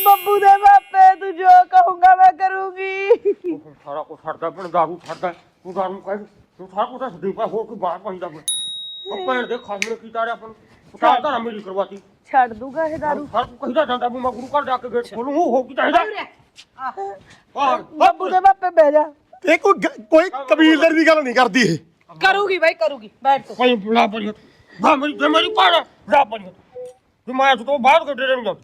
ਬੱਬੂ ਦੇ ਪਾਪੇ ਤੂੰ ਜੋ ਕਹੂੰਗਾ ਮੈਂ ਕਰੂੰਗੀ ਤੂੰ ਸਾਰਾ ਕੁਝ ਛੱਡਦਾ ਪਰ ਦਾਰੂ ਛੱਡਦਾ ਤੂੰ ਦਾਰੂ ਕਹਿ ਤੂੰ ਸਾਰਾ ਕੁਝ ਛੱਡੀ ਪਾ ਹੋਰ ਕੋਈ ਬਾਤ ਪੈਂਦਾ ਕੋਈ ਉਹ ਭੈਣ ਦੇ ਖਾਸ ਨੇ ਕੀਤਾ ਰਿਆ ਆਪਾਂ ਨੂੰ ਪਤਾ ਤਾਂ ਮੇਰੀ ਕਰਵਾਤੀ ਛੱਡ ਦੂਗਾ ਇਹ ਦਾਰੂ ਹਰ ਕੋਈ ਕਹੀਦਾ ਜਾਂਦਾ ਵੀ ਮੈਂ ਗੁਰੂ ਘਰ ਜਾ ਕੇ ਗੇਟ ਖੋਲੂ ਉਹ ਹੋ ਕੀ ਚਾਹੀਦਾ ਆਹ ਬੱਬੂ ਦੇ ਪਾਪੇ ਬਹਿ ਜਾ ਇਹ ਕੋਈ ਗ- ਕੋਈ ਕਬੀਲਦਾਰ ਦੀ ਗੱਲ ਨਹੀਂ ਕਰਦੀ ਇਹ ਕਰੂਗੀ ਬਾਈ ਕਰੂਗੀ ਬੈਠ ਤੂੰ ਕੋਈ ਬੁਲਾ ਪੜੀ ਬਾ ਮੇਰੀ ਜੇ ਮੇਰੀ ਪਾੜਾ ਬੁਲਾ ਪੜੀ ਜੇ ਮੈਂ ਇਸ ਤੋਂ ਬਾਅਦ ਗੱਡੇ ਨਹੀਂ ਜਾਂਦਾ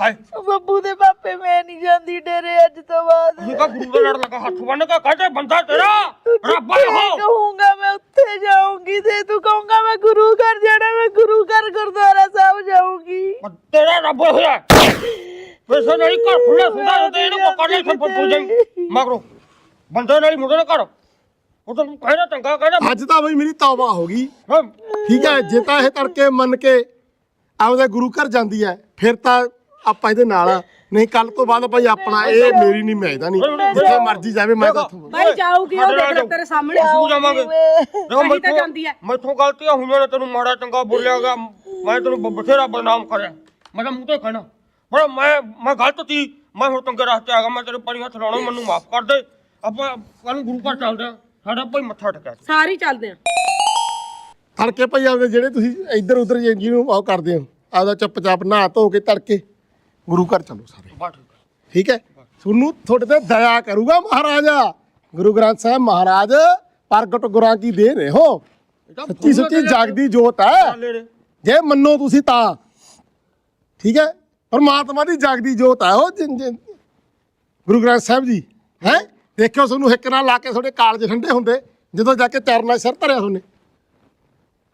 ਹਾਏ। ਬੱਬੂ ਦੇ ਪਾਪੇ ਮੈਂ ਨਹੀਂ ਜਾਂਦੀ ਡੇਰੇ ਅੱਜ ਤੋਂ ਬਾਅਦ। ਇਹ ਤਾਂ ਗੁਰੂ ਦਾ ਲੜ ਲਗਾ ਹੱਥ ਬੰਨ ਕੇ ਕਹਤੇ ਬੰਦਾ ਤੇਰਾ ਰੱਬ ਹੋ ਕਹੂੰਗਾ ਮੈਂ ਉੱਥੇ ਜਾਊਂਗੀ ਤੇ ਤੂੰ ਕਹੂੰਗਾ ਮੈਂ ਗੁਰੂ ਘਰ ਜਾਣਾ ਮੈਂ ਗੁਰੂ ਘਰ ਗੁਰਦੁਆਰਾ ਸਾਹਿਬ ਜਾਊਂਗੀ। ਤੇਰਾ ਰੱਬ ਹੋਇਆ ਪੈਸੇ ਨਹੀਂ ਘਰ ਖੁੱਲੇ ਸੁਦਾ ਤੇ ਇਹਨੂੰ ਕੋ ਕਰਨੇ ਸਭ ਪੁੱਜ ਜਾਈ। ਮਗਰੋਂ ਬੰਦੇ ਨਾਲ ਹੀ ਮੁੰਡੇ ਨਾਲ ਘਰ। ਉਹ ਤਾਂ ਕਹਿੰਦਾ ਚੰਗਾ ਕਹਿੰਦਾ ਅੱਜ ਤਾਂ ਬਈ ਮੇਰੀ ਤੌਬਾ ਹੋ ਗਈ। ਹਾਂ, ਠੀਕ ਹੈ ਜੇ ਤਾਂ ਇਹ ਤੜਕੇ ਮੰਨ ਕੇ ਆਪਦੇ ਗੁਰੂ ਘਰ ਜਾਂਦੀ ਹੈ ਫਿਰ ਤਾਂ ਆਪਾਂ ਇਹਦੇ ਨਾਲ ਆ। ਨਹੀਂ ਕੱਲ ਤੋਂ ਬਾਅਦ ਭਾਈ ਆਪਣਾ ਇਹ ਮੇਰੀ ਨਹੀਂ ਮੈਂ ਇਹਦਾ ਨਹੀਂ। ਜਿੱਥੇ ਮਰਜ਼ੀ ਜਾਵੇ ਮੈਂ ਤਾਂ ਉੱਥੋਂ ਭਾਈ ਜਾਊਗੀ ਉਹ ਦੇਖ ਲੈ ਤੇਰੇ ਸਾਹਮਣੇ। ਅਸੀਂ ਜਾਵਾਂਗੇ ਦੇਖੋ ਕਹੀ ਤਾਂ ਜਾਂਦੀ ਹੈ। ਮੈਥੋਂ ਗਲਤੀਆਂ ਹੋਈਆਂ ਨੇ ਤੈਨੂੰ ਮਾੜਾ ਚੰਗਾ ਬੋਲਿਆ ਗਿਆ। ਮੈਂ ਤੈਨੂੰ ਬ- ਬਥੇਰਾ ਬਦਨਾਮ ਕਰਿਆ। ਮੈਂ ਤਾਂ ਮੂੰਹ ਤੇ ਕਹਿਣਾ। ਪਰ ਮੈਂ ਮੈਂ ਗਲਤ ਸੀ। ਮੈਂ ਹੁਣ ਚੰਗੇ ਰਸਤੇ ਆ ਗਿਆ ਮੈਂ ਤੇਰੇ ਪੈਰੀਂ ਹੱਥ ਲਾਉਣਾ ਮੈਨੂੰ ਮਾਫ ਕਰ ਦੇ। ਆਪਾਂ ਕੱਲ ਨੂੰ ਗੁਰੂ ਘਰ ਚੱਲਦੇ ਆ। ਸਾਡਾ ਭਾਈ ਮੱਥਾ ਟਿਕਿਆ ਸਾਰੇ ਚੱਲਦੇ ਆ। ਤੜਕੇ ਭਾਈ ਆਪਦੇ ਜਿਹੜੇ ਤੁਸੀਂ ਇੱਧਰ ਉੱਧਰ ਜੇ ਜਿਹਨੂੰ ਉਹ ਕਰਦੇ ਹੋ। ਆਪਦਾ ਚੁੱਪਚਾਪ ਨਹਾ ਧੋ ਕੇ ਤੜਕੇ। ਗੁਰੂ ਘਰ ਚਲੋ ਸਾਰੇ। ਬਾ ਠੀਕ ਹੈ। ਤੁਹਾਨੂੰ ਤੁਹਾਡੇ ਤੇ ਦਇਆ ਕਰੂਗਾ ਮਹਾਰਾਜਾ। ਗੁਰੂ ਗ੍ਰੰਥ ਸਾਹਿਬ ਮਹਾਰਾਜ ਪ੍ਰਗਟ ਗੁਰਾਂ ਕੀ ਦੇ ਰਹੇ ਹੋ? ਸੱਚੀ ਸੱਚੀ ਜਾਗਦੀ ਜੋਤ ਹੈ। ਜੇ ਮੰਨੋ ਤੁਸੀਂ ਤਾਂ। ਠੀਕ ਹੈ? ਪਰਮਾਤਮਾ ਦੀ ਜਾਗਦੀ ਜੋਤ ਹੈ ਉਹ ਜਿਨ- ਜਿਨ- ਗੁਰੂ ਗ੍ਰੰਥ ਸਾਹਿਬ ਜੀ ਹੈ? ਦੇਖਿਓ ਤੁਹਾਨੂੰ ਹਿੱਕ ਨਾਲ ਲਾ ਕੇ ਤੁਹਾਡੇ ਕਾਲਜ ਠੰਡੇ ਹੁੰਦੇ ਜਦੋਂ ਜਾ ਕੇ ਚਰਨਾਂ ਸਿਰ ਧਰਿਆ ਤੁਹਾਨੇ।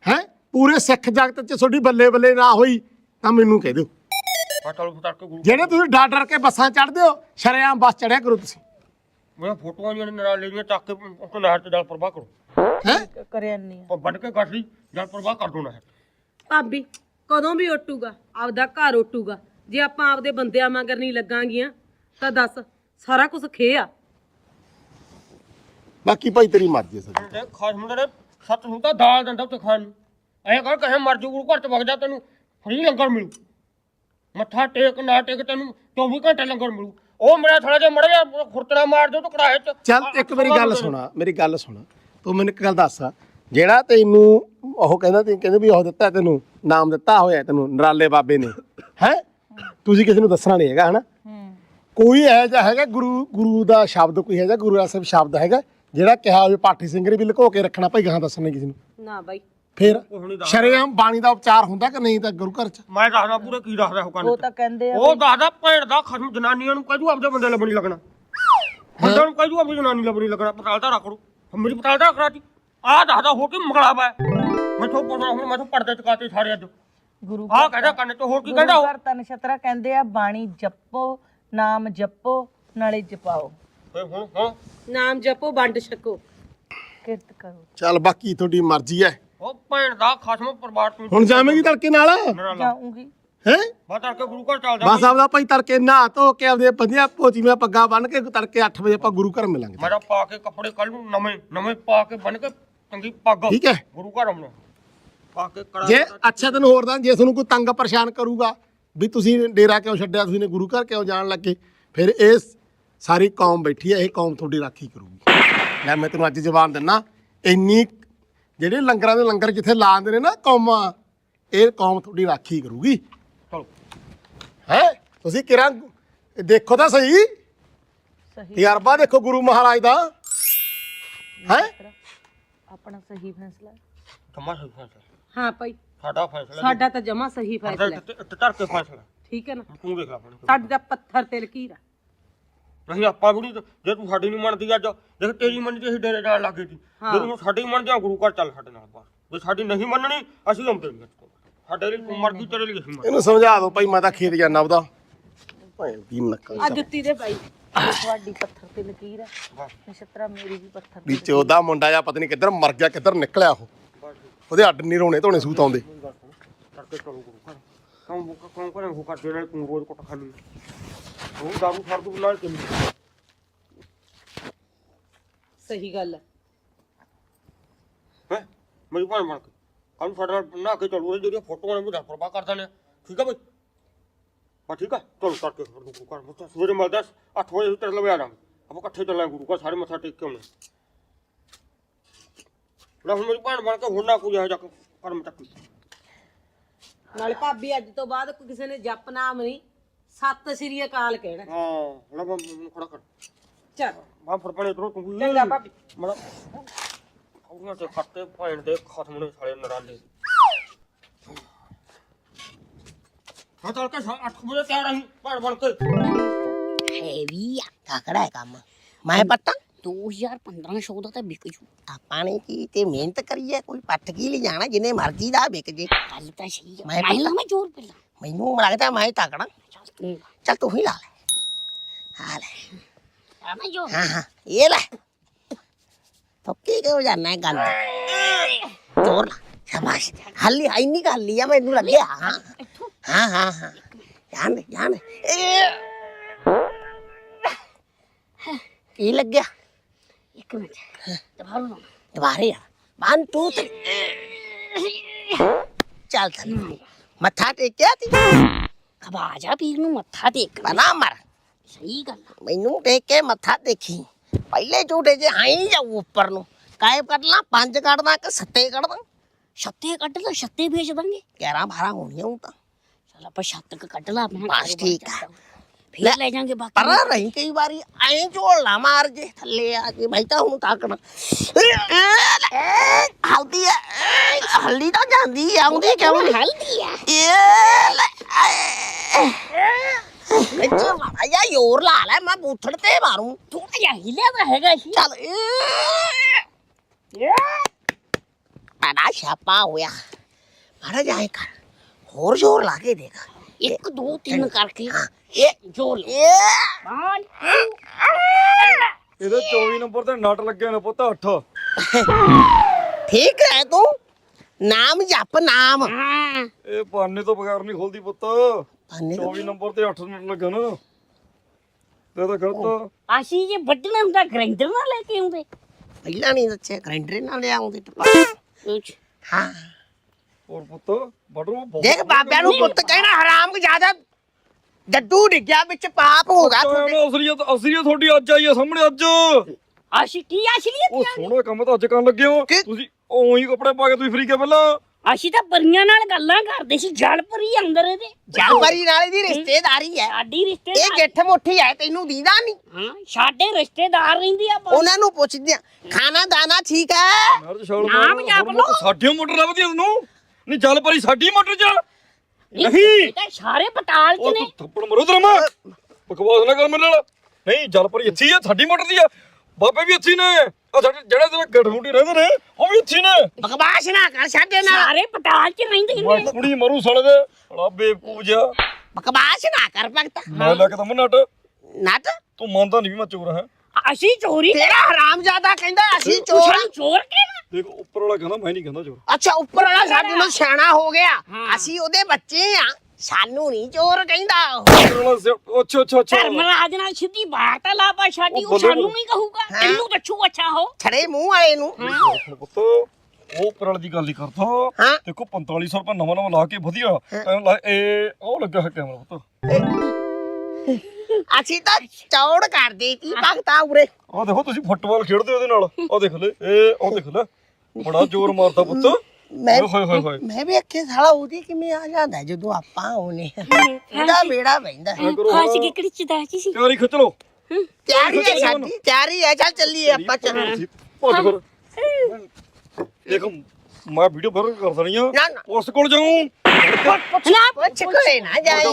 ਹੈ? ਪੂਰੇ ਸਿੱਖ ਜਗਤ 'ਚ ਤੁਹਾਡੀ ਬੱਲੇ ਬੱਲੇ ਨਾ ਹੋਈ ਤਾਂ ਮੈਨੂੰ ਕਹਿ ਦਿਓ। ਆ ਚਲੋ ਫਿਰ ਤੜਕੇ ਗੁਰੂ ਜਿਹੜੇ ਤੁਸੀਂ ਡਰ ਡਰ ਕੇ ਬੱਸਾਂ ਚੜ੍ਹਦੇ ਹੋ ਸ਼ਰੇਆਮ ਬੱਸ ਚੜਿਆ ਕਰੋ ਤੁਸੀਂ। ਮੈਂ ਫੋਟੋਆਂ ਜਿਹੜੀਆਂ ਨਰਾਲੇ ਦੀਆਂ ਚੱਕ ਕੇ ਉਹ ਨਹਿਰ ਤੇ ਜਲ ਪ੍ਰਵਾਹ ਕਰੋ। ਹੈ? ਕਰਿਆ ਨਹੀਂ ਉਹ ਵੱਢ ਕੇ ਕੱਢ ਲਈ ਜਲ ਪ੍ਰਵਾਹ ਕਰ ਦੋ ਨਹਿਰ। ਭਾਬੀ ਕਦੋਂ ਵੀ ਉੱਟੂਗਾ ਆਪਦਾ ਘਰ ਉੱਟੂਗਾ ਜੇ ਆਪਾਂ ਆਪਦੇ ਬੰਦਿਆਂ ਮਗਰ ਨਹੀਂ ਲੱਗਾਂਗੀਆਂ ਤਾਂ ਦੱਸ ਸਾਰਾ ਕੁਝ ਖੇ ਆ। ਬਾਕੀ ਭਾਈ ਤੇਰੀ ਮਰਜ਼ੀ ਹੈ ਸਾਡੀ। ਤੇ ਖਾਸ ਮੁੰਡੇ ਨੇ ਸੱਤ ਨੂੰ ਤਾਂ ਦਾਲ ਦਿੰਦਾ ਉੱਤੇ ਖਾਣ ਨੂੰ। ਐਂ ਕਰ ਕਹੇ ਮਰ ਜੂ ਗੁਰੂ ਘਰ ਚ ਵਗ ਜਾ ਤੈਨੂੰ ਫਰੀ ਲੰਗਰ ਮਿਲੂ। ਮੱਥਾ ਟੇਕ ਨਾ ਟੇਕ ਤੈਨੂੰ 24 ਘੰਟੇ ਲੰਗਰ ਮਿਲੂ। ਉਹ ਮੇਰਾ ਥੋੜਾ ਜਿਹਾ ਮੜ ਗਿਆ ਖੁਰਤਣਾ ਮਾਰ ਦਿਓ ਤੂੰ ਕੜਾਹੇ ਚ। ਚੱਲ ਇੱਕ ਮੇਰੀ ਗੱਲ ਸੁਣਾ ਮੇਰੀ ਗੱਲ ਸੁਣ। ਤੂੰ ਮੈਨੂੰ ਇੱਕ ਗੱਲ ਦੱਸ। ਜਿਹੜਾ ਤੈਨੂੰ ਉਹ ਕਹਿੰਦਾ ਤੇ ਕਹਿੰਦੇ ਵੀ ਉਹ ਦਿੱਤਾ ਤੈਨੂੰ ਨਾਮ ਦਿੱਤਾ ਹੋਇਆ ਤੈਨੂੰ ਨਰਾਲੇ ਬਾਬੇ ਨੇ। ਹੈ? ਤੁਸੀਂ ਕਿਸੇ ਨੂੰ ਦੱਸਣਾ ਨਹੀਂ ਹੈਗਾ ਹਨਾ? ਕੋਈ ਇਹੋ ਜਿਹਾ ਹੈਗਾ ਗੁਰੂ ਗੁਰੂ ਦਾ ਸ਼ਬਦ ਕੋਈ ਹੈਗਾ ਗੁਰੂ ਸਾਹਿਬ ਸ਼ਬਦ ਹੈਗਾ ਜਿਹੜਾ ਕਿਹਾ ਹੋਵੇ ਪਾਠੀ ਸਿੰਘਰੇ ਵੀ ਲੁਕੋ ਕੇ ਰੱਖਣਾ ਭਾਈ ਗਾਹਾਂ ਦੱਸਣਾ ਕਿਸੇ ਨੂੰ। ਨਾ ਬਾਈ। ਫਿਰ ਉਹ ਨਹੀਂ ਦੱਸ ਸ਼ਰੇਆਮ ਬਾਣੀ ਦਾ ਉਪਚਾਰ ਹੁੰਦਾ ਕਿ ਨਹੀਂ ਤਾਂ ਗੁਰੂ ਘਰ ਚ? ਮੈਂ ਦੱਸਦਾ ਪੂਰੇ ਕੀ ਦੱਸਦਾ ਉਹ ਕੰਨ ਉਹ ਤਾਂ ਕਹਿੰਦੇ ਆ ਉਹ ਦੱਸਦਾ ਭੈਣ ਦਾ ਖਸਮ ਜਨਾਨੀਆਂ ਨੂੰ ਕਹਿ ਆਪਦੇ ਬੰਦੇ ਲੱਭਣੀ ਲੱਗਣਾ। ਬੰਦੇ ਨੂੰ ਕਹਿ ਦੂ ਆਪਣੀ ਜਨਾਨੀ ਲੱਭਣੀ ਲੱਗਣਾ। ਪਤਾਲ ਤਾਂ ਰੱਖ ਲੂ ਮੇਰੀ ਪਤਾਲ ਤਾਂ ਕਰਾਤੀ ਆਹ ਦੱਸਦਾ ਹੋ ਕੇ ਮਗਲਾਵਾ ਮੈਥੋਂ ਪੁੱਛਣਾ ਹੁਣ ਮੈਥੋਂ ਪਰਦੇ ਚਕਾਤੇ ਸਾਰੇ ਅੱਜ। ਗੁਰੂ ਆਹ ਕਹਿੰਦਾ ਕੰਨ ਤੋਂ ਹੋਰ ਕੀ ਕਹਿੰਦਾ ਉਹ? ਘਰ ਤਾਂ ਨਛਤਰਾ ਕਹਿੰਦੇ ਆ ਬਾਣੀ ਜਪੋ ਨਾਮ ਜਪੋ ਨਾਲੇ ਜਪਾਓ। ਤੇ ਹੁਣ ਹਾਂ ਨਾਮ ਜਪੋ ਵੰਡ ਛਕੋ। ਕਿਰਤ ਕਰੋ। ਚੱਲ ਬਾਕੀ ਤੁਹਾਡੀ ਮਰਜ਼ੀ ਹੈ। ਉਹ ਭੈਣ ਦਾ ਖਸਮ ਪਰਮਾਰ ਤੂੰ ਹੁਣ ਜਾਵੇਂਗੀ ਤੜਕੇ ਨਾਲ? ਜਾਊਂਗੀ। ਹੈ? ਬਾ ਤੜਕੇ ਗੁਰੂ ਘਰ ਚੱਲਦਾ ਬਸ ਆਪਦਾ ਭਾਈ ਤੜਕੇ ਨਹਾ ਧੋ ਕੇ ਆਪਦੇ ਵਧੀਆ ਪੋਚੀਆਂ ਪੱਗਾਂ ਬੰਨ ਕੇ ਤੜਕੇ 8 ਵਜੇ ਆਪਾਂ ਗੁਰੂ ਘਰ ਮਿਲਾਂਗੇ। ਮੇਰਾ ਪਾ ਕੇ ਕੱਪੜੇ ਕੱਲ ਨੂੰ ਨਵੇਂ ਨਵੇਂ ਪਾ ਕੇ ਬਣ ਕੇ ਚੰਗੀ ਪੱਗ। ਠੀਕ ਹੈ। ਗੁਰੂ ਘਰ ਆਉਣਾ। ਪਾ ਕੇ ਕੜਾ ਜੇ ਅੱਛਾ ਤੈਨੂੰ ਹੋਰ ਦੱਸ ਜੇ ਤੁਹਾਨੂੰ ਕੋਈ ਤੰਗ ਪਰੇਸ਼ਾਨ ਕਰੂਗਾ ਵੀ ਤੁਸੀਂ ਡੇਰਾ ਕਿਉਂ ਛੱਡਿਆ ਤੁਸੀਂ ਨੇ ਗੁਰੂ ਘਰ ਕਿਉਂ ਜਾਣ ਲੱਗੇ? ਫਿਰ ਇਹ ਸਾਰੀ ਕੌਮ ਬੈਠੀ ਹੈ ਇਹ ਕੌਮ ਤੁਹਾਡੀ ਰਾਖੀ ਕਰੂਗੀ। ਲੈ ਮੈਂ ਤੈਨੂੰ ਅੱਜ ਜਵਾਨ ਦਿੰਨਾ ਇੰਨੀ ਜਿਹੜੇ ਲੰਗਰਾਂ ਦੇ ਲੰਗਰ ਜਿੱਥੇ ਲਾਉਂਦੇ ਨੇ ਨਾ ਕੌਮਾਂ ਇਹ ਕੌਮ ਤੁਹਾਡੀ ਰਾਖੀ ਕਰੂਗੀ। ਚਲੋ। ਹੈ? ਤੁਸੀਂ ਕਿਰਾਂ ਦੇਖੋ ਤਾਂ ਸਹੀ। ਸਹੀ। ਤਜਰਬਾ ਦੇਖੋ ਗੁਰੂ ਮਹਾਰਾਜ ਦਾ। ਹੈ? ਆਪਣਾ ਸਹੀ ਫੈਸਲਾ। ਸਹੀ ਫੈਸਲਾ। ਹਾਂ ਭਾਈ। ਸਾਡਾ ਫੈਸਲਾ ਸਾਡਾ ਤਾਂ ਜਮਾ ਸਹੀ ਫੈਸਲਾ। ਹੈ। ਤੇ ਧਰ ਕੇ ਫੈਸਲਾ। ਠੀਕ ਹੈ ਨਾ? ਤੂੰ ਦੇਖ ਲੈ ਆਪਣੇ। ਸਾਡੀ ਪੱਥਰ ਤੇ ਲਕੀਰ ਆ ਨਹੀਂ ਆਪਾਂ ਵੀ ਨਹੀਂ ਜੇ ਤੂੰ ਸਾਡੀ ਨਹੀਂ ਮੰਨਦੀ ਅੱਜ ਦੇਖ ਤੇਰੀ ਮੰਨਦੀ ਅਸੀਂ ਡੇਰੇ ਜਾਣ ਲੱਗੇ ਸੀ। ਜੇ ਤੂੰ ਸਾਡੀ ਮੰਨਦੀ ਆ ਗੁਰੂ ਘਰ ਚੱਲ ਸਾਡੇ ਨਾਲ ਬਸ। ਜੇ ਸਾਡੀ ਨਹੀਂ ਮੰਨਣੀ ਅਸੀਂ ਆਉਂਦੇ ਨਹੀਂ ਸਾਡੇ ਲਈ ਤੂੰ ਮਰ ਗਈ ਤੇਰੇ ਲਈ ਅਸੀਂ ਮਰ ਇਹਨੂੰ ਸਮਝਾ ਦਿਓ ਭਾਈ ਮੈਂ ਤਾਂ ਖੇਤ ਜਾਣਾ ਉਹਦਾ ਭਾਈ ਕੀ ਨੱਕਾ ਆ ਜੁੱਤੀ ਦੇ ਬਾਈ। ਤੁਹਾਡੀ ਪੱਥਰ ਤੇ ਲਕੀਰ ਹੈ ਨਛਤਰਾ ਮੇਰੀ ਵੀ ਪੱਥਰ ਤੇ ਵਿੱਚ ਉਹਦਾ ਮੁੰਡਾ ਜਾਂ ਪਤਾ ਨਹੀਂ ਕਿੱਧਰ ਮਰ ਗਿਆ ਕਿੱਧਰ ਨਿਕਲਿਆ ਉਹ। ਉਹਦੇ ਅੱਡ ਨਹੀਂ ਰੋਣੇ ਧੋਣੇ ਸੂਤ ਆਉਂਦੇ। ਕਰਕੇ ਚਲੋ ਗੁਰੂ ਘਰ। ਕੌਣ ਮੁੱਕ ਕੌਣ ਕਰੇ ਉਹ ਕਰਦੇ ਨਾਲ ਤੂੰ ਰੋਜ਼ ਕੁੱਟ ਖਾਣੀ ਉਹ ਦਾਰੂ ਫੜ ਦੂ ਨਾਲ ਕਿੰਨੀ ਸਹੀ ਗੱਲ ਹੈ ਹੈ ਮੇਰੀ ਭਾਣ ਬਣ ਕੇ ਕੱਲ ਸਾਡੇ ਨਾਲ ਨਾ ਕੇ ਚਲੋ ਜਿਹੜੀਆਂ ਫੋਟੋਆਂ ਨੇ ਵੀ ਦੱਸ ਪ੍ਰਭਾ ਕਰ ਦਿੰਦੇ ਆ ਠੀਕ ਆ ਬਈ ਹਾਂ ਠੀਕ ਆ ਚਲੋ ਕਰਕੇ ਫਿਰ ਗੁਰੂ ਘਰ ਮੱਥਾ ਸਵੇਰੇ ਮਿਲਦਾ 8 ਵਜੇ ਤੇਰੇ ਲਵੇ ਆ ਜਾਵਾਂਗੇ ਆਪਾਂ ਇਕੱਠੇ ਚੱਲਾਂਗੇ ਗੁਰੂ ਘਰ ਸਾਰੇ ਮੱਥਾ ਟੇਕ ਕੇ ਆਉਣੇ ਲੈ ਹੁਣ ਮੇਰੀ ਭੈਣ ਬਣ ਕੇ ਹੁਣ ਨਾ ਕੋਈ ਇਹੋ ਜਿਹਾ ਕਰਮ ਚੱਕੀ ਨਾਲੇ ਭਾਬੀ ਅੱਜ ਤੋਂ ਬਾਅਦ ਕੋਈ ਕਿਸੇ ਨੇ ਜਪ ਨਾਮ ਨਹੀਂ ਸਤਿ ਸ੍ਰੀ ਅਕਾਲ ਕਹਿਣਾ। ਹਾਂ ਲੈ ਮੈਂ ਮੈਨੂੰ ਖੜਾ ਕਰ ਚੱਲ। ਮੈਂ ਫਿਰ ਪਣੇ ਤਰੋ ਤੂੰ। ਚੰਗਾ ਭਾਬੀ। ਮੜਾ ਉਹਨਾਂ ਤੇ ਖੱਤੇ ਭੈਣ ਦੇ ਖਤਮ ਨੇ ਸਾਲੇ ਨਰਾਲੇ। ਹਾਂ ਚੱਲ ਕੇ 8 ਵਜੇ ਤਿਆਰ ਆਹੀਂ ਭੈਣ ਬਣ ਕੇ। ਹੈਵੀ ਆ ਤਕੜਾ ਹੈ ਕੰਮ। ਮੈਂ ਪੱਟਾਂ। 2015 16 ਦਾ ਤਾਂ ਵਿਕ ਜੂ। ਆਪਾਂ ਨੇ ਕੀ ਤੇ ਮਿਹਨਤ ਕਰੀ ਹੈ ਕੋਈ ਪੱਟ ਕੀ ਲਈ ਜਾਣਾ ਜਿੰਨੇ ਮਰਜ਼ੀ ਦਾ ਵਿਕ ਜੇ। ਗੱਲ ਤਾਂ ਸਹੀ ਆ। ਮੈਂ ਮੈਂ ਜ਼ੋਰ ਪਹਿਲਾਂ। ਮੈਨੂੰ ਲੱਗਦਾ ਮੈਂ ਤਕੜਾ ਚੱਲ ਤੂੰ ਹੀ ਲਾ ਲੈ। ਆ ਲੈ। ਆ ਮੈਂ ਜ਼ੋਰ ਹਾਂ ਹਾਂ। ਇਹ ਲੈ। ਥੱਕੀ ਕਿਉਂ ਜਾਣਾ ਹੈ ਗੰਦ ਲਾ। ਸ਼ਾਬਾਸ਼। ਹੱਲੀ ਆਈ ਨਹੀਂ ਹੱਲੀ ਆ ਮੈਨੂੰ ਲੱਗਿਆ। ਹਾਂ ਹਾਂ। ਹਾਂ ਹਾਂ ਜਾਣ ਜਾਣ ਦੇ ਕੀ ਲੱਗਿਆ? ਇੱਕ ਮਿੰਟ ਦਬਾਓ ਨਾ ਦੁਬਾਰੇ ਆ 1 2 3 ਚੱਲ ਚੱਲ ਮੱਥਾ ਟੇਕਿਆ ਤੀ ਖਬਾ ਜਾ ਪੀਰ ਨੂੰ ਮੱਥਾ ਟੇਕ ਬਣਾ ਮਰ ਸਹੀ ਗੱਲ ਆ। ਮੈਨੂੰ ਟੇਕ ਕੇ ਮੱਥਾ ਦੇਖੀ ਪਹਿਲੇ ਝੂਟੇ 'ਚ ਆਈ ਜਾਊ ਉੱਪਰ ਨੂੰ ਕਾਇਬ ਕੱਢ ਲਾਂ ਪੰਜ ਕੱਢਦਾ ਕਿ ਸੱਤੇ ਕੱਢਦਾ ਛੱਤੇ ਕੱਢ ਲਾ ਛੱਤੇ ਵੇਚ ਦਾਂਗੇ 11 12 ਹੋਣੀਆਂ ਉਹ ਤਾਂ ਚੱਲ ਆਪਾਂ ਛੱਤ ਕ ਕੱਢ ਲਾ ਆਪਣਾ ਬਸ ਠੀਕ ਆ। ਫਿਰ ਲੈ ਜਾਾਂਗੇ ਬਾਕੀ ਪਰ ਰਹੀ ਕਈ ਵਾਰੀ ਐਂ ਝੋਲਾ ਮਾਰ ਜੇ ਥੱਲੇ ਆ ਕੇ ਮੈਂ ਤਾਂ ਹੁਣ ਤਾਕਣਾ। ਹਲਦੀ ਆ ਹਲਦੀ ਤਾਂ ਜਾਂਦੀ ਆ, ਆਉਂਦੀ ਕਿਉਂ ਨਹੀਂ ਹਲਦੀ ਆ। ਇਹ ਲੈ ਵਿੱਚ ਮਾਰਾ ਯਾ ਯੋਰ ਲਾ ਲੈ ਮੈਂ ਬੂਥੜ ਤੇ ਮਾਰੂੰ। ਥੋੜਾ ਜਿਹਾ ਹਿਲਿਆ ਤਾਂ ਹੈਗਾ ਸੀ। ਚੱਲ ਬੜਾ ਛਾਪਾ ਹੋਇਆ। ਮਾਰਾ ਜਾਏ ਕਰ ਹੋਰ ਜ਼ੋਰ ਲਾ ਕੇ ਦੇਖ। ਇੱਕ ਦੋ ਤਿੰਨ ਕਰਕੇ ਹਾਂ। ਇਹ ਜ਼ੋਰ ਲਾ ਇਹ ਵਨ ਇਹਦੇ 24 ਨੰਬਰ ਤੇ ਨਟ ਲੱਗੇ ਨੇ ਪੁੱਤ 8 ਠੀਕ ਹੈ ਤੂੰ। ਨਾਮ ਜਪ ਨਾਮ। ਹਾਂ। ਇਹ ਪਾਨੇ ਤੋਂ ਬਗੈਰ ਨਹੀਂ ਖੁੱਲਦੀ ਪੁੱਤ। ਪਾਨੇ ਤੋਂ 24 ਨੰਬਰ ਤੇ 8 ਨਟ ਲੱਗਾ ਨਾ ਤੇ ਤਾਂ ਗਲਤ ਅਸੀਂ ਜੇ ਵੱਢਣਾ ਹੁੰਦਾ ਗ੍ਰਾਈਂਡਰ ਨਾਲ ਲੈ ਕੇ ਆਉਂਦੇ। ਪਹਿਲਾਂ ਨਹੀਂ ਦੱਸਿਆ ਗ੍ਰਾਈਂਡਰ ਨਾਲ ਲਿਆਉਂਦੇ ਟਪਾ ਉੱਚ। ਹਾਂ। ਹੋਰ ਪੁੱਤ ਬਟਰ ਬਹੁਤ ਦੇਖ ਬਾਬਿਆਂ ਨੂੰ ਪੁੱਤ ਕਹਿਣਾ ਹਰਾਮ ਕਿ ਜ਼ਿਆਦਾ ਡੱਡੂ ਡਿੱਗਿਆ ਵਿੱਚ ਪਾਪ ਹੋਗਾ ਤੁਹਾਡੇ। ਉਹ ਅਸਲੀਅਤ ਅਸਲੀਅਤ ਤੁਹਾਡੀ ਅੱਜ ਆਈ ਆ ਸਾਹਮਣੇ ਅੱਜ। ਅਸੀਂ ਕੀ ਅਸਲੀਅਤ ਉਹ ਸੋਹਣਾ ਕੰਮ ਤਾਂ ਅੱਜ ਕਰਨ ਲੱਗੇ ਹੋ। ਕੀ? ਤੁਸੀਂ ਉਹੀ ਕੱਪੜੇ ਪਾ ਕੇ ਤੁਸੀਂ ਫਰੀ ਕੇ ਪਹਿਲਾਂ? ਅਸੀਂ ਤਾਂ ਪਰੀਆਂ ਨਾਲ ਗੱਲਾਂ ਕਰਦੇ ਸੀ ਜਲ ਪਰੀ ਅੰਦਰ ਇਹਦੇ। ਜਾਪਰੀ ਨਾਲ ਦੀ ਰਿਸ਼ਤੇਦਾਰੀ ਹੈ। ਸਾਡੀ ਇਹ ਰਿਸ਼ਤੇਦਾਰ ਗਿੱਠ ਮੁੱਠੀ ਹੈ ਤੈਨੂੰ ਦੀਦਾ ਨਹੀਂ ਹਾਂ ਸਾਡੇ ਰਿਸ਼ਤੇਦਾਰ ਰਹਿੰਦੀ ਆ। ਉਹਨਾਂ ਨੂੰ ਪੁੱਛਦੇ ਆ ਖਾਣਾ ਦਾਣਾ ਠੀਕ ਹੈ? ਮੈਂ ਤਾਂ ਛਾਲ ਨਾਮ ਜਪ ਲਓ। ਸਾਡੀ ਮੋਟਰ ਲੱਭਦੀ ਤੁਹਾਨੂੰ ਨਹੀਂ ਚੱਲ ਪਰੀ ਸਾਡੀ ਮੋਟਰ ਚ ਇਹ ਨਹੀਂ। ਤਾਂ ਸਾਰੇ ਪਟਾਲ ਚ ਉਹ ਨੇ। ਤੂੰ ਥੱਪੜ ਮਰੋ ਤੇਰਾ ਮੈਂ ਬਕਵਾਸ ਨਾ ਕਰ ਮੇਰੇ ਨਾਲ। ਨਹੀਂ ਜਲ ਪਰੀ ਇੱਥੇ ਹੀ ਆ ਸਾਡੀ ਮੋਟਰ ਦੀ ਆ। ਬਾਬੇ ਵੀ ਇੱਥੇ ਹੀ ਨੇ। ਆ ਸਾਡੇ ਜਿਹੜੇ ਤੇਰੇ ਗੜਮੁੰਡੀ ਰਹਿੰਦੇ ਨੇ ਉਹ ਵੀ ਇੱਥੇ ਹੀ ਨੇ। ਬਕਵਾਸ ਨਾ ਕਰ ਸਾਡੇ ਨਾਲ। ਸਾਰੇ ਪਟਾਲ ਚ ਰਹਿੰਦੇ ਮੈਂ ਨੇ ਕੁੜੀ ਮਰੂ ਸੜ ਦੇ। ਬੜਾ ਬੇਵਕੂਫ ਜਿਹਾ। ਬਕਵਾਸ ਨਾ ਕਰ ਭਗਤ। ਮੈਂ ਲੈ ਕੇ ਤਾਂ ਨਟ। ਨਟ? ਤੂੰ ਮੰਨਦਾ ਨਹੀਂ ਵੀ ਮੈਂ ਚੋਰ ਹਾਂ। ਅਸੀਂ ਚੋਰੀ ਤੇਰਾ ਹਰਾਮ ਜ਼ਿਆਦਾ ਕਹਿੰਦਾ ਅਸੀਂ ਚੋਰ। ਚੋਰ ਕਹਿਣਾ ਦੇਖ ਉੱਪਰ ਵਾਲਾ ਕਹਿੰਦਾ ਮੈਂ ਨਹੀਂ ਕਹਿੰਦਾ ਚੋਰ। ਅੱਛਾ ਉੱਪਰ ਵਾਲਾ ਸਾਡੇ ਨੂੰ ਸਿਆਣਾ ਹੋ ਗਿਆ। ਹਾਂ। ਅਸੀਂ ਉਹਦੇ ਬੱਚੇ ਆ। ਸਾਨੂੰ ਨਹੀਂ ਚੋਰ ਕਹਿੰਦਾ ਉਹ। ਉੱਪਰ ਵਾਲਾ ਸਿਰ- ਅੱਛਾ ਅੱਛਾ ਅੱਛਾ। ਧਰਮਰਾਜ ਨਾਲ ਸਿੱਧੀ ਵਾਰਤਾਲਾਪ ਆ ਸਾਡੀ ਉਹ ਸਾਨੂੰ ਨਹੀਂ ਕਹੂਗਾ। ਹਾਂ। ਤੈਨੂੰ ਦੱਸੂ ਅੱਛਾ ਹੋ ਛੜੇ ਮੂੰਹ ਵਾਲੇ ਨੂੰ। ਹੁਣ ਪੁੱਤ ਉਹ ਉੱਪਰ ਵਾਲੇ ਦੀ ਗੱਲ ਹੀ ਕਰਦਾ। ਹਾਂ। ਦੇਖੋ 4500 ਰੁਪਏ ਨਵਾਂ ਨਵਾਂ ਲਾ ਕੇ ਵਧੀਆ। ਐਂ ਲਾ ਇਹ ਉਹ ਲੱਗਾ ਹੈ ਕੈਮਰਾ ਪੁੱਤ। ਅਸੀਂ ਤਾਂ ਚੌੜ ਕਰਦੇ ਕੀ ਭਗਤਾ ਉਰੇ। ਆਹ ਦੇਖੋ ਤੁਸੀਂ ਫੁੱਟਬਾਲ ਖੇਡਦੇ ਉਹਦੇ ਨਾਲ। ਆਹ ਦੇਖ ਲੈ ਇਹ ਉਹ ਦੇਖ ਲੈ। ਬੜਾ ਜ਼ੋਰ ਮਾਰਦਾ ਪੁੱਤ। ਮੈਂ ਹੋਏ ਹੋਏ ਹੋਏ। ਮੈਂ ਵੀ ਅੱਖੇ ਸਾਲਾ ਉਹਦੀ ਕਿਵੇਂ ਆ ਜਾਂਦਾ ਜਦੋਂ ਆਪਾਂ ਆਉਨੇ ਆ ਇਹਦਾ ਬੇੜਾ ਬੈਂਦਾ ਐਂ ਕਰੋ। ਹਾਂ ਸੀ। ਤਿਆਰੀ ਖਿੱਚ ਲਓ। ਤਿਆਰੀ ਹੈ ਸਾਡੀ ਤਿਆਰੀ ਹੈ। ਚੱਲ ਚੱਲੀਏ ਆਪਾਂ ਚੱਲ। ਭੱਜ ਫਿਰ। ਦੇਖ ਮੈਂ ਵੀਡੀਓ ਫਿਰ ਕਰ ਦੇਣੀ ਆ। ਨਾ ਨਾ। ਉਸ ਕੋਲ ਜਾਉਂ ਨਾ ਪੁੱਛ ਕੋਲੇ ਨਾ ਜਾਈ।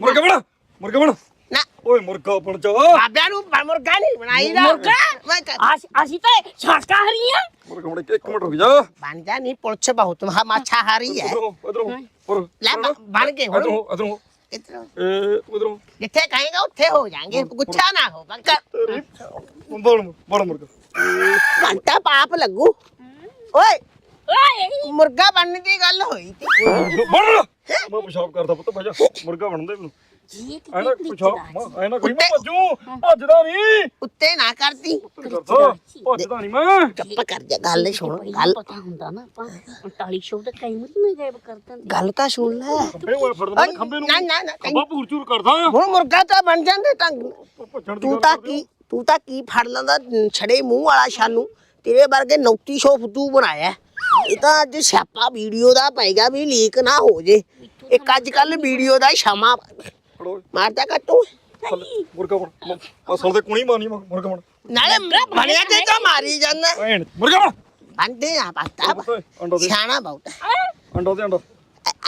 ਮੁਰਗਾ ਬਣ ਮੁਰਗਾ ਬਣ। ਨਾ ਓਏ ਮੁਰਗਾ ਬਣ ਜਾ ਬਾਬਿਆਂ ਨੂੰ ਬ- ਮੁਰਗਾ ਨਹੀਂ ਬਣਾਈਦਾ ਮੁਰਗਾ? ਮੈਂ ਕਹਿ- ਅਸੀਂ ਅਸੀਂ ਤਾਂ ਸ਼ਾਕਾਹਾਰੀ ਆ ਮੁਰਗਾ ਬਣ ਇੱਕ ਮਿੰਟ ਰੁਕ ਜਾ ਬਣ ਜਾ ਨਹੀਂ ਪੁਲਿਸ ਬਹੁਤ ਮਹਾ ਮਾਛਾਹਾਰੀ ਹੈ ਇਧਰੋਂ ਇਧਰੋਂ ਪਰ ਲੈ ਬ- ਬਣ ਗਏ ਹੁਣ ਇਧਰੋਂ ਇਧਰੋਂ ਇੱਧਰੋਂ। ਇਹ ਇਧਰੋਂ ਜਿੱਥੇ ਕਹੇਗਾ ਉੱਥੇ ਹੋ ਜਾਾਂਗੇ ਗੁੱਛਾ ਨਾ ਹੋ ਬੰਕਰ ਤੇਰੀ ਬਣ ਬਣ ਮੁਰਗਾ ਘੰਟਾ ਪਾਪ ਲੱਗੂ ਓਏ ਓਏ ਮੁਰਗਾ ਬਣਨ ਦੀ ਗੱਲ ਹੋਈ ਤੀ ਬਣ ਮੈਂ ਪਿਸ਼ਾਬ ਕਰਦਾ ਪੁੱਤ ਬਹਿ ਜਾ ਮੁਰਗਾ ਬਣਦੇ ਮੈਨੂੰ ਜੀ ਐਨਾ ਕਿਤੇ ਪੁੱਛੋ ਕਲਿੱਚਦਾ ਐਨਾ ਕੋਈ ਮੈਂ ਭੱਜੂ? ਭੱਜਦਾ ਨਹੀਂ। ਉੱਤੇ ਨਾ ਕਰਦੀ। ਕਰਦਾ ਭੱਜਦਾ ਨਹੀਂ। ਮੈਂ। ਚੁੱਪ ਕਰ ਜਾ ਗੱਲ ਸੁਣ ਗੱਲ ਪਤਾ ਹੁੰਦਾ ਨਾ ਆਪਾਂ। 39 ਸ਼ੋ ਦਾ ਕਈ ਵਾਰੀ ਮੈਂ ਗਾਇਬ ਕਰ ਦਿੰਦੇ। ਗੱਲ ਤਾਂ ਸੁਣ ਲੈ। ਖੰਬੇ ਹੋਏ ਫਿਰਦਾ ਮੈਂ ਖੰਬੇ ਨੂੰ। ਨਾ ਨਾ ਨਾ ਖੰਬਾ ਪੂਰ ਚੂਰ ਕਰਦਾ। ਹੁਣ ਮੁਰਗਾ ਤਾਂ ਬਣ ਜਾਂਦੇ ਕੀ ਤੂੰ ਤਾਂ ਕੀ ਫੜ ਲੈਂਦਾ ਛੜੇ ਮੂੰਹ ਵਾਲਾ ਸ਼ਾਨੂ ਤੇਰੇ ਵਰਗੇ ਨੌਤੀ ਸ਼ੋ ਫੁੱਦੂ ਬਣਾਇਆ। ਇਹ ਤਾਂ ਅੱਜ ਸਿਆਪਾ ਵੀਡੀਓ ਦਾ ਪਏਗਾ ਵੀ ਲੀਕ ਨਾ ਹੋ ਜੇ। ਇੱਕ ਅੱਜ ਕੱਲ ਵੀਡੀਓ ਦਾ ਸ਼ਮਾ ਖੜੋ ਮਾਰਦਾ ਕੱਟੂ ਥੱਲੇ ਮੁਰਗਾ ਬਣ ਅਸਲ ਤੇ ਕੁਣੀ ਮਾਰਨੀ ਮੈਂ ਮੁਰਗਾ ਬਣ ਨਾਲੇ ਬਣਿਆ ਤੇ ਤਾਂ ਮਾਰੀ ਜਾਂਦਾ? ਭੈਣ ਮੁਰਗਾ ਬਣ ਬੰਦੇ ਆ ਪਤਾ ਅੰਡਾ ਦੇ। ਸਿਆਣਾ ਬਹੁਤ ਅੰਡਾ ਦੇ ਅੰਡਾ।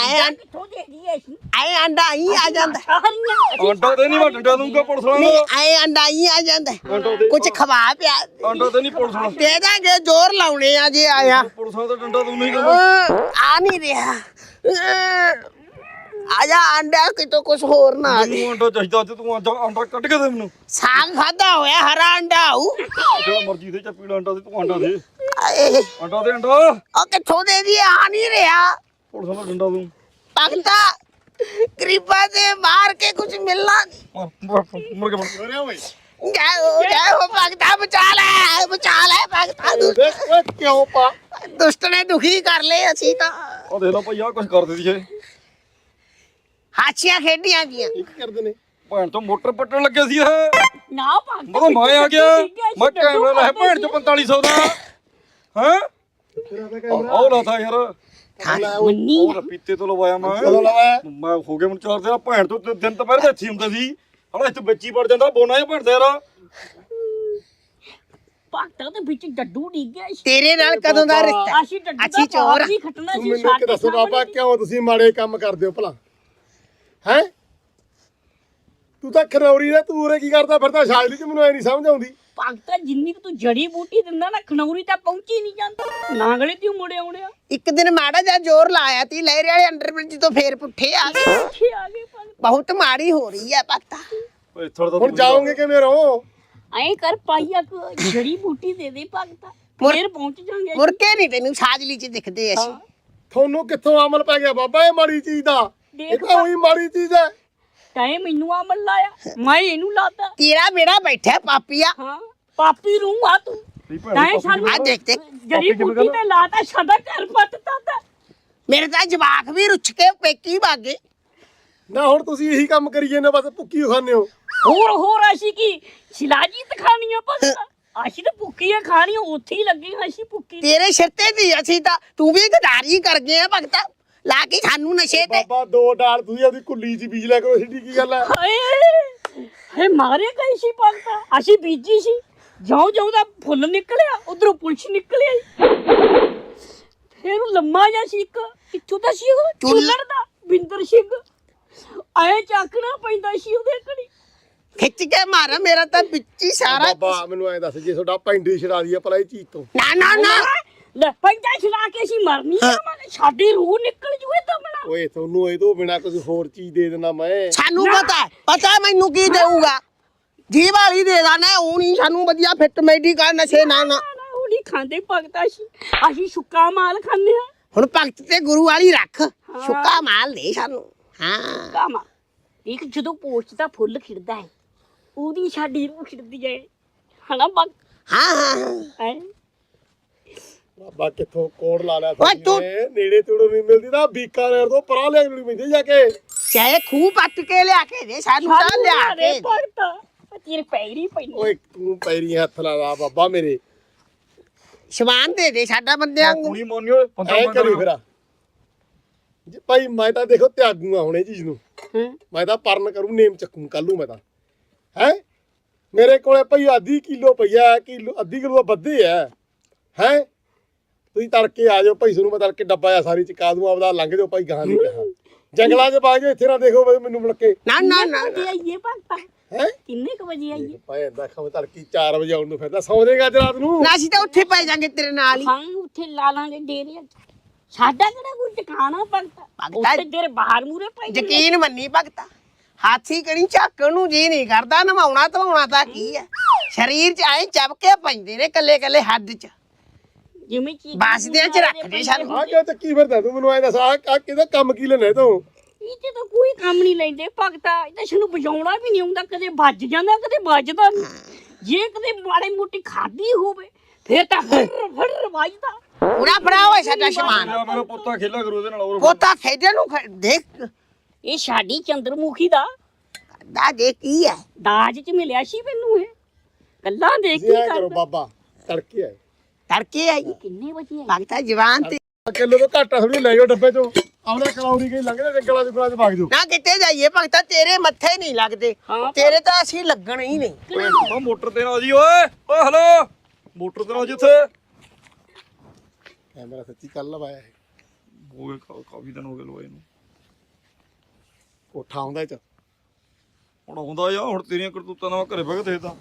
ਐ ਕਿੱਥੋਂ ਦੇ ਦੀ ਐਸੀ ਐ ਅੰਡਾ ਹੀ ਆ ਜਾਂਦਾ। ਸਾਰੀਆਂ ਅੰਡਾ ਦੇ ਨਹੀਂ ਮੈਂ ਡੰਡਾ ਦੂੰਗਾ ਪੁਲਿਸ ਨਹੀਂ ਐ ਅੰਡਾ ਹੀ ਆ ਜਾਂਦਾ। ਅੰਡਾ ਦੇ। ਕੁਝ ਖਵਾ ਪਿਆ। ਅੰਡਾ ਦੇ ਨਹੀਂ ਪੁਲਿਸ ਵਾਲਾ। ਦੇ ਦਾਂਗੇ ਜ਼ੋਰ ਲਾਉਣੇ ਆ ਜੇ ਆਇਆ। ਪੁਲਿਸ ਵਾਲਾ ਤਾਂ ਡੰਡਾ ਦੂੰ ਨਹੀਂ ਆ ਨਹੀਂ ਰਿਹਾ। ਅਹ, ਆ ਜਾ ਅੰਡਾ ਕਿਤੋਂ ਕੁਝ ਹੋਰ ਨਾ ਆ ਜੇ। ਮੈਨੂੰ ਅੰਡਾ ਚਾਹੀਦਾ ਅੱਜ ਤੂੰ ਅੱਜ ਅੰਡਾ ਕੱਢ ਕੇ ਦੇ ਮੈਨੂੰ। ਸਾਗ ਖਾਦਾ ਹੋਇਆ ਹਰਾ ਅੰਡਾ ਆਊ। ਜਿਹੜਾ ਮਰਜ਼ੀ ਦੇ ਚਾ ਪੀਲਾ ਅੰਡਾ ਦੇ ਤੂੰ ਅੰਡਾ ਦੇ। ਆਏ, ਅੰਡਾ ਦੇ ਅੰਡਾ ਉਹ ਕਿੱਥੋਂ ਦੇ ਦੀ ਆ ਨਹੀਂ ਰਿਹਾ। ਪੁਲਿਸ ਵਾਲਾ ਡੰਡਾ ਦੂੰ ਭਗਤਾ ਗਰੀਬਾਂ ਦੇ ਮਾਰ ਕੇ ਕੁਝ ਮਿਲਣਾ। ਨਹੀਂ ਮੁਰਗਾ ਬਣ ਜੈ ਹੋ ਜੈ ਹੋ ਭਗਤਾ ਬਚਾ ਲੈ ਬਚਾ ਲੈ ਭਗਤਾ ਦੁਸ਼ਟ ਓਏ ਕਿਉਂ ਪਾ। ਦੁਸ਼ਟ ਨੇ ਦੁਖੀ ਕਰ ਲਏ ਅਸੀਂ ਤਾਂ। ਆ ਦੇਖ ਲਓ ਭਾਈ ਆ ਕੁਝ ਕਰ ਦਿੱਤੀ ਜੇ। ਹਾਚੀਆਂ ਖੇਡੀਆਂ ਗੀਆਂ। ਕੀ ਕਰਦੇ ਨੇ। ਭੈਣ ਤੋਂ ਮੋਟਰ ਪੱਟਣ ਲੱਗੇ ਸੀ ਇਹ। ਨਾ ਭਾਗ ਮਦੋਂ ਮੈਂ ਆ ਗਿਆ। ਮੈਂ ਕੈਮਰਾ ਲੈ ਭੈਣ ਚ 4500 ਦਾ। ਹੈ? ਉਹ ਲਾਤਾ ਯਾਰ। ਮੰਨੀ। ਉਹ ਰਪੀਤੇ ਤੋਂ ਲਵਾਇਆ ਮੈਂ। ਕਦੋਂ ਲਵਾਇਆ। ਮੈਂ ਹੋ ਗਏ ਮੈਨੂੰ ਚਾਰ ਦਿਨ। ਭੈਣ ਤੋਂ ਤੇ ਦਿਨ ਤਾਂ ਪਹਿਲੇ ਇੱਥੇ ਹੀ ਹੁੰਦੇ ਸੀ। ਹਣਾ ਇੱਥੇ ਵਿੱਚ ਹੀ ਵੜ ਜਾਂਦਾ। ਬੋਨਾ ਜਿਹਾ ਭੈਣ ਦਾ ਯਾਰ। ਭਾਗਤਾ ਦੇ ਵਿੱਚ ਡੱਡੂ ਡਿੱਗ ਗਿਆ ਸੀ। ਤੇਰੇ ਨਾਲ ਕਦੋਂ ਦਾ ਰਿਸ਼ਤਾ? ਅਸੀਂ ਡੱਡੂ ਅਸੀਂ ਦਾ ਚੋਰ। ਵੀ ਖੱਟਣਾ ਤੂੰ ਸੀ ਮੈਨੂੰ ਇੱਕ ਦੱਸੋ ਬਾਬਾ ਕਿਉਂ ਤੁਸੀਂ ਮਾੜੇ ਕੰਮ ਕਰਦੇ ਹੋ ਭਲਾ? ਹੈ? ਤੂੰ ਤਾਂ ਖਰੌਰੀ ਨੇ ਤੂੰ ਉਰੇ ਕੀ ਕਰਦਾ ਫਿਰਦਾ? ਸ਼ਾਇਦ ਚ ਮੈਨੂੰ ਐ ਨਹੀਂ ਸਮਝ ਆਉਂਦੀ। ਭਗਤਾ ਜਿੰਨੀ ਕੁ ਤੂੰ ਜੜੀ ਬੂਟੀ ਦਿੰਦਾ ਨਾ ਖਨੌਰੀ ਤਾਂ ਪਹੁੰਚੀ ਨਹੀਂ ਜਾਂਦਾ। ਨਾਗਲੇ ਤੇ ਮੁੜੇ ਆਉਣਿਆ ਇੱਕ ਦਿਨ ਮਾੜਾ ਜਿਹਾ ਜ਼ੋਰ ਲਾਇਆ ਤੀ ਲਹਿਰੇ ਵਾਲੇ ਅੰਡਰਬ੍ਰਿਜ ਤੋਂ ਫੇਰ ਪੁੱਠੇ ਆ ਗਏ। ਇੱਥੇ ਆ ਗਏ ਭਗਤ। ਬਹੁਤ ਮਾੜੀ ਹੋ ਰਹੀ ਹੈ ਪਤਾ ਓਏ ਥੋੜਾ ਤਾਂ ਹੁਣ ਜਾਓਗੇ ਕਿਵੇਂ ਰਹੋ? ਐਂ ਕਰ ਪਾਈਆ ਕੋ ਜੜੀ ਬੂਟੀ ਦੇ ਦੇ ਭਗਤਾ। ਮੁੜ- ਫੇਰ ਪਹੁੰਚ ਜਾਾਂਗੇ। ਮੁਰਕੇ ਨਹੀਂ ਤੈਨੂੰ ਸਾਜਲੀ ਚ ਦਿਖਦੇ ਅਸੀਂ। ਤੁਹਾਨੂੰ ਕਿੱਥੋਂ ਅਮਲ ਪੈ ਗਿਆ ਬਾਬਾ ਇਹ ਮਾੜੀ ਚੀਜ਼ ਦਾ? ਇਹ ਤਾਂ ਉਹੀ ਮਾੜੀ ਚੀਜ਼ ਹੈ। ਤੈਂ ਮੈਨੂੰ ਆ। ਲਾਇਆ ਮੈਂ ਇਹਨੂੰ ਲਾਤਾ। ਤੇਰਾ ਬੇੜਾ ਬੈਠਾ ਪਾਪੀਆ ਹਾਂ ਪਾਪੀ ਰੂ ਆ ਤੂੰ। ਨਹੀਂ ਭੈਣ ਤੈਂ ਸਾਨੂੰ ਆ ਦੇਖ ਦੇਖ ਜੜੀ ਬੂਟੀ ਤੇ ਲਾਤਾ ਸਾਡਾ ਘਰ ਪੱਟਤਾ ਤਾ। ਮੇਰੇ ਤਾਂ ਜਵਾਕ ਵੀ ਰੁੱਛ ਕੇ ਪੇਕੀ ਭਾਗੇ ਨਾ ਹੁਣ ਤੁਸੀਂ ਇਹੀ ਕੰਮ ਕਰੀ ਜਾਂਦੇ ਹੋ, ਬਸ ਭੁੱਕੀ ਖਾਂਦੇ ਹੋ। ਹੋਰ ਹੋਰ ਅਸੀਂ ਕੀ? ਸ਼ਿਲਾਜੀ ਤੇ ਖਾਣੀਆਂ ਭਗਤਾ ਅਸੀਂ ਤਾਂ ਭੁੱਕੀਆਂ ਖਾਣੀਆਂ ਉੱਥੇ ਹੀ ਲੱਗੇ ਹਾਂ ਅਸੀਂ ਭੁੱਕੀ। ਤੇਰੇ ਸਿਰ ਤੇ ਦੀ ਅਸੀਂ ਤਾਂ ਤੂੰ ਵੀ ਗਦਾਰੀ ਕਰ ਗਿਆ ਭਗਤਾ। ਲਾ ਕੇ ਸਾਨੂੰ ਨਸ਼ੇ ਤੇ। ਬਾਬਾ ਦੋ ਡਾਲ ਤੁਸੀਂ ਆਪਦੀ ਕੁੱਲੀ 'ਚ ਬੀਜ ਲਿਆ ਕਰੋ ਸਿੱਧੀ ਕੀ ਗੱਲ ਹੈ ਹਾਏ ਹੇ ਮਾਰੇ ਗਏ ਸੀ ਭਗਤਾ ਅਸੀਂ ਬੀਜੀ ਸੀ। ਜਿਉਂ ਜਿਉਂ ਦਾ ਫੁੱਲ ਨਿਕਲਿਆ ਉਧਰੋਂ ਪੁਲਿਸ ਨਿਕਲਿਆ। ਫਿਰ ਉਹ ਲੰਮਾ ਜਿਹਾ ਸੀ ਇੱਕ। ਕਿੱਥੋਂ ਦਾ ਸੀ ਉਹ। ਚੁੱਲੜ ਦਾ ਬਿੰਦਰ ਸਿੰਘ। ਆਏ ਚੱਕਣਾ ਪੈਂਦਾ ਸੀ ਉਹਦੇ ਕੜੀ ਖਿੱਚ ਕੇ ਮਾਰਾ ਮੇਰਾ ਤਾਂ ਵਿੱਚ ਹੀ ਸਾਰਾ ਬਾਬਾ ਮੈਨੂੰ ਐਂ ਦੱਸ ਜੇ ਤੁਹਾਡਾ ਪੈਂਡੀ ਛਡਾ ਦਈਏ ਭਲਾ ਇਹ ਚੀਜ਼ ਤੋਂ। ਨਾ ਨਾ ਨਾ। ਲੈ ਪੈਂਦਾ ਛਲਾ ਕੇ ਅਸੀਂ ਮਰਨੀ ਆ ਮਾਨੇ ਸਾਡੀ ਰੂਹ ਨਿਕਲ ਓਏ ਤੁਹਾਨੂੰ ਇਹ ਤੋਂ ਬਿਨਾ ਕੁਝ ਹੋਰ ਚੀਜ਼ ਦੇ ਦੇਣਾ ਮੈਂ। ਸਾਨੂੰ ਪਤਾ ਹੈ, ਪਤਾ ਹੈ ਮੈਨੂੰ ਕੀ ਦੇਊਗਾ। ਜੀ ਵਾਲੀ ਦੇ ਦਾਣਾ ਉਹ ਨਹੀਂ ਸਾਨੂੰ ਵਧੀਆ ਫਿੱਟ ਮੈਡੀਕਲ ਨਸ਼ੇ ਨਾ। ਨਾ ਉਹ ਨਹੀਂ ਖਾਂਦੇ ਭਗਤਾ ਅਸੀਂ ਅਸੀਂ ਸੁੱਕਾ ਮਾਲ ਖਾਂਦੇ ਆ ਹੁਣ ਭਗਤ ਤੇ ਗੁਰੂ ਵਾਲੀ ਰੱਖ ਸੁੱਕਾ ਮਾਲ ਦੇ ਸਾਨੂੰ ਹਾਂ। ਕਾਮਾ ਇੱਕ ਜਦੋਂ ਪੋਸਟ ਦਾ ਫੁੱਲ ਖਿੜਦਾ ਹੈ ਉਹਦੀ ਸਾਡੀ ਰੂਹ ਖਿੜਦੀ ਹੈ। ਹਨਾ ਹਾਂ ਹਾਂ। ਹੈ? ਬਾਬਾ ਕਿੱਥੋਂ ਕੋੜ ਲਾ ਲਿਆ ਓਏ ਤੂੰ- ਨੇੜੇ ਤੇੜੋਂ ਨਹੀਂ ਮਿਲਦੀ ਨਾ ਬੀਕਾਨੇਰ ਤੋਂ ਪਰਾਂ ਲੈ ਜਾਣੀ ਪੈਂਦੀ ਜਾ ਕੇ। ਚਾਹੇ ਖੂਹ ਪੱਟ ਕੇ ਲਿਆ ਕੇ ਦੇ ਸਾਨੂੰ ਤਾਂ ਲਿਆ ਕੇ ਦੇ। ਤੇਰੇ ਪੈਰੀ ਪੈਣੀ ਓਏ ਤੂੰ ਪੈਰੀ ਹੱਥ ਲਾ ਲਾ ਬਾਬਾ ਮੇਰੇ। ਸਮਾਨ ਦੇ ਦੇ ਸਾਡਾ ਬੰਦਿਆਂ ਨੂੰ। ਕੁਣੀ ਮੋਨੀ ਓਏ ਪੰਦਰਾਂ ਐ ਕਰੀ ਫਿਰ ਜੀ ਭਾਈ ਮੈਂ ਤਾਂ ਦੇਖੋ ਤਿਆਗੂਗਾ ਹੁਣ ਇਹ ਚੀਜ਼ ਨੂੰ। ਮੈਂ ਤਾਂ ਪਰਨ ਕਰੂੰ ਨੇਮ ਚੱਕੂ ਕੱਲ ਨੂੰ ਮੈਂ ਤਾਂ। ਹੈ? ਮੇਰੇ ਕੋਲੇ ਭਾਈ ਆਧੀ ਕਿਲੋ ਪਈਆ ਕਿਲੋ ਅੱਧੀ ਕਿਲੋ ਵੱਧੇ ਆ। ਹੈ? ਤੁਸੀਂ ਤੜਕੇ ਆ ਜਾਓ ਭਾਈ ਤੁਹਾਨੂੰ ਮੈਂ ਤੜਕੇ ਡੱਬਾ ਆ ਸਾਰੀ ਚਕਾ ਦੂੰ ਆਪਦਾ ਲੰਘ ਜਾਓ ਭਾਈ ਗਾਂ ਨਹੀਂ ਕਹਾ ਜੰਗਲਾਂ 'ਚ ਪਾ ਕੇ ਇੱਥੇ ਨਾ ਦੇਖੋ ਬਈ ਮੈਨੂੰ ਮਿਲ ਕੇ। ਨਾ ਨਾ ਨਾ ਕਿੰਨੇ ਕੁ ਵਜੇ ਆਈਏ ਭਗਤਾ ਹੈ? ਕਿੰਨੇ ਕੁ ਵਜੇ ਆਈਏ? ਭਾਈ ਇੰਦਾ ਖਮ ਤੜਕੀ 4 ਵਜੇ ਆਉਣ ਨੂੰ ਫਿਰਦਾ ਸੌਂ ਜਾਏਗਾ ਅੱਜ ਰਾਤ ਨੂੰ। ਨਾ ਅਸੀਂ ਤਾਂ ਉੱਥੇ ਪੈ ਜਾਾਂਗੇ ਤੇਰੇ ਨਾਲ ਹੀ। ਹਾਂ ਉੱਥੇ ਲਾ ਲਾਂਗੇ ਡੇਰੇ ਸਾਡਾ ਕਿਹੜਾ ਕੋਈ ਟਿਕਾਣਾ ਭਗਤਾ? ਭਗਤਾ- ਉੱਥੇ ਤੇਰੇ ਬਾਹਰ ਮੂਰੇ ਪੈ। ਯਕੀਨ ਮੰਨੀ ਭਗਤਾ। ਹਾਥੀ ਕਣੀ ਝਾਕਣ ਨੂੰ ਜੀ ਨਹੀਂ ਕਰਦਾ ਨਵਾਉਣਾ ਧਵਾਉਣਾ ਤਾਂ ਕੀ ਹੈ? ਸਰੀਰ 'ਚ ਆਏ ਚਬਕੇ ਪੈਂਦੇ ਨੇ ਕੱਲੇ ਕੱਲੇ ਹੱਦ 'ਚ। ਜਿਵੇਂ ਚੀਜ਼ ਬਾਸਦਿਆਂ 'ਚ ਰੱਖਦੇ ਸਾਨੂੰ। ਆ ਕਿਉਂ ਚੱਕੀ ਫਿਰਦਾ ਤੂੰ? ਮੈਨੂੰ ਐ ਦੱਸ ਆ ਆ ਕਿਹਦਾ ਕੰਮ ਕੀ ਲੈਣਾ ਤੂੰ? ਇਹ ਤੇ ਤਾਂ ਕੋਈ ਕੰਮ ਨਹੀਂ ਲੈਂਦੇ ਭਗਤਾ ਇਹ ਤਾਂ ਸਾਨੂੰ ਵਜਾਉਣਾ ਵੀ ਨਹੀਂ ਆਉਂਦਾ ਕਦੇ ਵੱਜ ਜਾਂਦਾ ਕਦੇ ਵੱਜਦਾ ਨਹੀਂ। ਜੇ ਕਦੇ ਮਾੜੀ ਮੋਟੀ ਖਾਦੀ ਹੋਵੇ ਫੇਰ ਤਾਂ ਫਰ ਫਰ ਵੱਜਦਾ। ਪੂਰਾ ਫੜਾ ਹੋਇਆ ਸਾਡਾ ਸਮਾਨ। ਆ ਮੇਰਾ ਪੋਤਾ ਖੇਲਾ ਕਰੂ ਉਹਦੇ ਨਾਲ ਹੋਰ ਪੋਤਾ ਖੇਡਣ ਨੂੰ ਖ- ਦੇਖ। ਇਹ ਸਾਡੀ ਚੰਦਰਮੁਖੀ ਦਾ। ਦਾ ਦੇ ਕੀ ਹੈ? ਦਾਜ ਚ ਮਿਲਿਆ ਸੀ ਮੈਨੂੰ ਇਹ। ਕੱਲਾ ਦੇਖ ਕੀ ਐ ਕਰੋ ਕਰਦਾ। ਬਾਬਾ ਤੜਕੇ ਆਏ। ਤੜਕੇ ਆਈ। ਕਿੰਨੇ ਵਜੇ ਆਈ? ਭਗਤਾ ਜਵਾਨ ਤੇ ਕਿਲੋ ਤੋਂ ਘੱਟ ਥੋੜੀ ਲੈ ਜਾਓ ਡੱਬੇ ਚੋਂ। ਆਪਣੇ ਕਲੌਰੀ ਗਈ ਲੰਘਦੇ ਜੰਗਲਾਂ ਦੇ ਗੁਲਾਂ ਚ ਵਗ ਜਾਓ। ਨਾ ਕਿਤੇ ਜਾਈਏ ਭਗਤਾ ਤੇਰੇ ਮੱਥੇ ਨਹੀਂ ਲੱਗਦੇ। ਹਾਂ ਤੇਰੇ ਤਾਂ ਅਸੀਂ ਲੱਗਣ ਹੀ ਨਹੀਂ। ਆ ਮੋਟਰ ਤੇ ਨਾ ਜੀ ਓਏ ਓਏ ਹਲੋ। ਮੋਟਰ ਤੇ ਨਾ ਜਿੱਥੇ ਕੈਮਰਾ ਸੱਚੀ ਕੱਲ ਲਵਾਇਆ ਹੈ ਹੋ ਗਏ ਕਾ- ਕਾਫੀ ਦਿਨ ਹੋ ਗਏ ਲੋਏ ਨੂੰ। ਕੋਠਾ ਆਉਂਦਾ ਇਹ ਚ। ਹੁਣ ਆਉਂਦਾ ਆ ਹੁਣ ਤੇਰੀਆਂ ਕਰਤੂਤਾਂ ਨਾਲ ਘਰੇ ਬਹਿ ਕੇ ਦੇਖਦਾ।